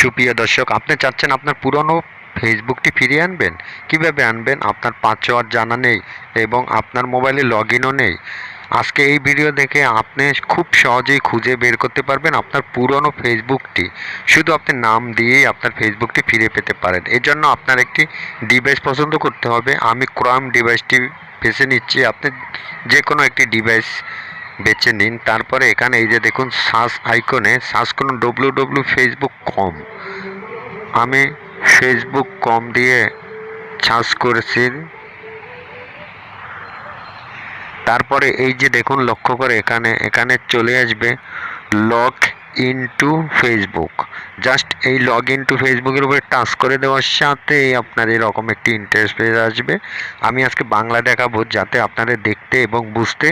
সুপ্রিয় দর্শক, আপনি চাচ্ছেন আপনার পুরনো ফেসবুকটি ফিরিয়ে আনবেন? কীভাবে আনবেন? আপনার পাসওয়ার্ড জানা নেই এবং আপনার মোবাইলে লগ ইনও নেই। আজকে এই ভিডিও দেখে আপনি খুব সহজেই খুঁজে বের করতে পারবেন আপনার পুরনো ফেসবুকটি। শুধু আপনি নাম দিয়েই আপনার ফেসবুকটি ফিরে পেতে পারেন। এর জন্য আপনার একটি ডিভাইস পছন্দ করতে হবে। আমি ক্রম ডিভাইসটি বেছে নিচ্ছি। আপনি যে কোনো একটি ডিভাইস বেছে নিন। তারপরে এখানে এই যে দেখুন সার্চ আইকনে সার্চ করুন ডব্লু ডব্লু ফেসবুক কম আমি ফেসবুক কম দিয়ে সার্চ করেছি। তারপরে এই যে দেখুন, লক্ষ্য করে এখানে এখানে চলে আসবে log in to Facebook just এই লগ ইন টু ফেসবুকের উপরে টাচ করে দেওয়ার সাথেই আপনার এরকম একটি ইন্টারেস্ট ইন্টারফেস আসবে। আমি আজকে বাংলা দেখাবো যাতে আপনাদের দেখতে এবং বুঝতে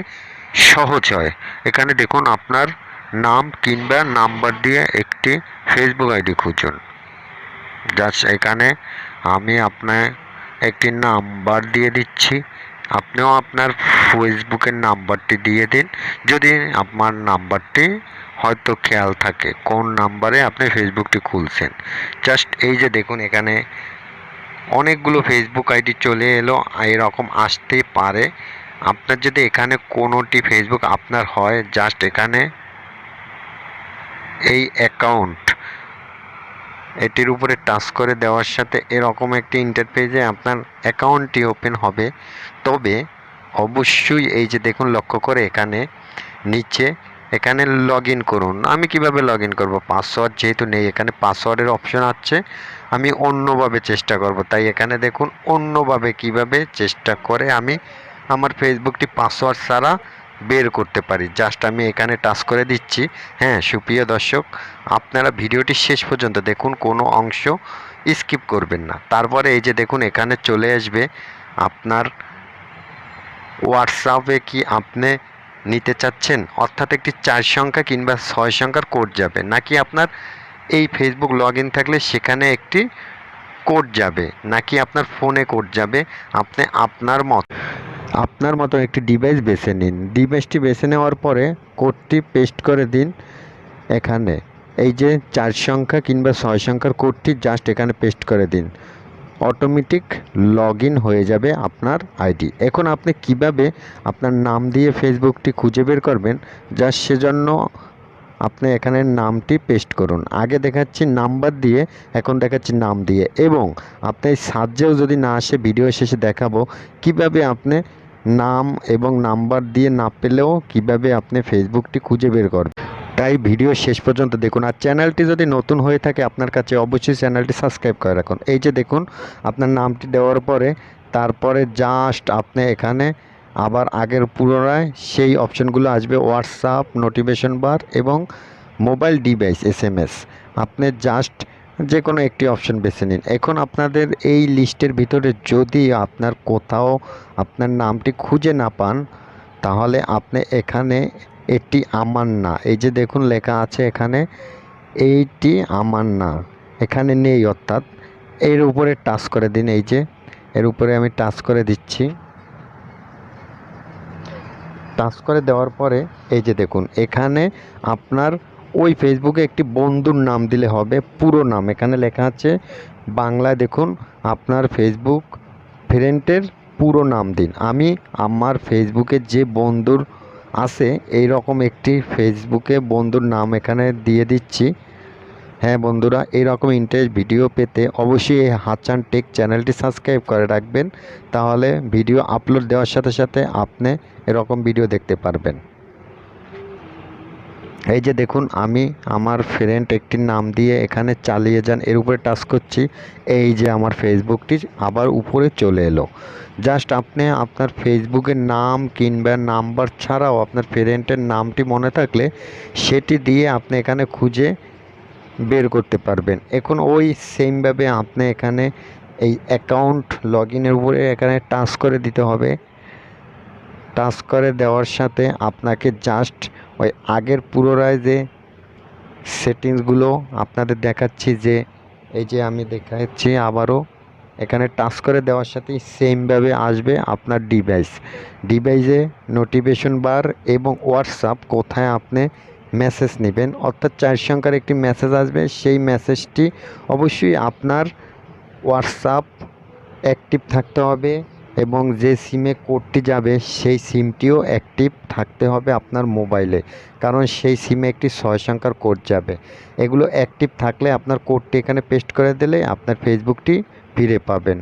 সহজ হয়। এখানে দেখুন আপনার নাম কিংবা নাম্বার দিয়ে একটি ফেসবুক আইডি খুঁজুন। জাস্ট এখানে আমি আপনার একটি নাম্বার দিয়ে দিচ্ছি। আপনিও আপনার ফেসবুকের নাম্বারটি দিয়ে দিন। যদি আপনার নাম্বারটি হয়তো খেয়াল থাকে, কোন নাম্বারে আপনি ফেসবুকটি খুলছেন। জাস্ট এই যে দেখুন এখানে অনেকগুলো ফেসবুক আইডি চলে এলো। এরকম আসতে পারে। আপনার যদি এখানে কোনোটি ফেসবুক আপনার হয় জাস্ট এখানে এই অ্যাকাউন্ট এটির উপরে টাচ করে দেওয়ার সাথে এরকম একটি ইন্টারপেজে আপনার অ্যাকাউন্টটি ওপেন হবে। তবে অবশ্যই এই যে দেখুন, লক্ষ্য করে এখানে নিচে এখানে লগ করুন। আমি কীভাবে লগ ইন করব? পাসওয়ার্ড যেহেতু নেই, এখানে পাসওয়ার্ডের অপশন আছে। আমি অন্যভাবে চেষ্টা করব। তাই এখানে দেখুন, অন্যভাবে কীভাবে চেষ্টা করে আমি আমার ফেসবুকটি পাসওয়ার্ড ছাড়া বের করতে পারি। জাস্ট আমি এখানে টাচ করে দিচ্ছি। হ্যাঁ সুপ্রিয় দর্শক, আপনারা ভিডিওটি শেষ পর্যন্ত দেখুন, কোনো অংশ স্কিপ করবেন না। তারপরে এই যে দেখুন, এখানে চলে আসবে আপনার হোয়াটসঅ্যাপে কি আপনি নিতে চাচ্ছেন? অর্থাৎ একটি চার সংখ্যা কিংবা ছয় সংখ্যার কোড যাবে। নাকি আপনার এই ফেসবুক লগ থাকলে সেখানে একটি কোড যাবে? নাকি আপনার ফোনে কোড যাবে? আপনি আপনার মত আপনার মতো একটি ডিভাইস বেছে নিন। ডিভাইসটি বেছে নেওয়ার পরে কোডটি পেস্ট করে দিন এখানে। এই যে চার সংখ্যা কিংবা ছয় সংখ্যার কোডটি জাস্ট এখানে পেস্ট করে দিন। অটোমেটিক লগ হয়ে যাবে আপনার আইডি। এখন আপনি কীভাবে আপনার নাম দিয়ে ফেসবুকটি খুঁজে বের করবেন, জাস্ট সেজন্য আপনি এখানে নামটি পেস্ট করুন। আগে দেখাচ্ছি নাম্বার দিয়ে, এখন দেখাচ্ছি নাম দিয়ে। এবং আপনি সাহায্যেও যদি না আসে, ভিডিও শেষে দেখাবো কীভাবে আপনি নাম এবং নাম্বার দিয়ে না পেলেও কীভাবে আপনি ফেসবুকটি খুঁজে বের করবেন? তাই ভিডিও শেষ পর্যন্ত দেখুন। আর চ্যানেলটি যদি নতুন হয়ে থাকে, আপনার কাছে অবশ্যই চ্যানেলটি সাবস্ক্রাইব করে রাখুন। এই যে দেখুন, আপনার নামটি দেওয়ার পরে, তারপরে জাস্ট আপনি এখানে আবার আগের পুনরায় সেই অপশনগুলো আসবে হোয়াটসঅ্যাপ নোটিফিকেশন বার এবং mobile device S M S আপনি জাস্ট যে কোনো একটি অপশন বেছে নিন। এখন আপনাদের এই লিস্টের ভিতরে যদি আপনার কোথাও আপনার নামটি খুঁজে না পান, তাহলে আপনি এখানে এটি আমার না। এই যে দেখুন লেখা আছে এখানে, এইটি আমার না। এখানে নেই অর্থাৎ। এর উপরে টাচ করে দিন এই যে। এর উপরে আমি টাচ করে দিচ্ছি। টাচ করে দেওয়ার পরে এই যে দেখুন, এখানে আপনার ওই ফেসবুকে একটি বন্ধুর নাম দিলে হবে, পুরো নাম। এখানে লেখা আছে, বাংলায় দেখুন, আপনার ফেসবুক ফ্রেন্ডের পুরো নাম দিন। আমি আমার ফেসবুকে যে বন্ধুর আছে এই রকম একটি ফেসবুকে বন্ধুর নাম এখানে দিয়ে দিচ্ছি। হ্যাঁ বন্ধুরা, এইরকম ইন্টারেস্ট ভিডিও পেতে অবশ্যই এই হাচান টেক চ্যানেলটি সাবস্ক্রাইব করে রাখবেন। তাহলে ভিডিও আপলোড দেওয়ার সাথে সাথে আপনি এরকম ভিডিও দেখতে পারবেন। এই যে দেখুন, আমি আমার ফ্রেন্ড একটি নাম দিয়ে এখানে চালিয়ে যান, এর উপরে টাচ করছি, এই যে আমার ফেসবুকটি আবার উপরে চলে এলো। জাস্ট আপনি আপনার ফেসবুকের নাম কিংবা নাম্বার ছাড়াও আপনার ফ্রেন্ডের নামটি মনে থাকলে সেটি দিয়ে আপনি এখানে খুঁজে বের করতে পারবেন। এখন ওই সেমভাবে আপনি এখানে এই অ্যাকাউন্ট লগ ইনের উপরে এখানে টাচ করে দিতে হবে। টাচ করে দেওয়ার সাথে আপনাকে জাস্ট ওই আগের পুনরায় যে সেটিংসগুলো আপনাদের দেখাচ্ছি যে, এই যে আমি দেখাচ্ছি আবারও, এখানে টাচ করে দেওয়ার সাথেই সেমভাবে আসবে আপনার ডিভাইস ডিভাইসে নোটিফিকেশন বার এবং হোয়াটসঅ্যাপ কোথায় আপনি মেসেজ নেবেন, অর্থাৎ চার সংখ্যার একটি মেসেজ আসবে, সেই মেসেজটি অবশ্যই আপনার হোয়াটসঅ্যাপ অ্যাক্টিভ থাকতে হবে। এবং যে সিমে কোডটি যাবে, সেই সিমটিও অ্যাক্টিভ থাকতে হবে আপনার মোবাইলে কারণ সেই সিমে একটি ছয় সংখ্যার কোড যাবে। এগুলো অ্যাক্টিভ থাকলে আপনার কোডটি এখানে পেস্ট করে দিলে আপনার ফেসবুকটি ফিরে পাবেন।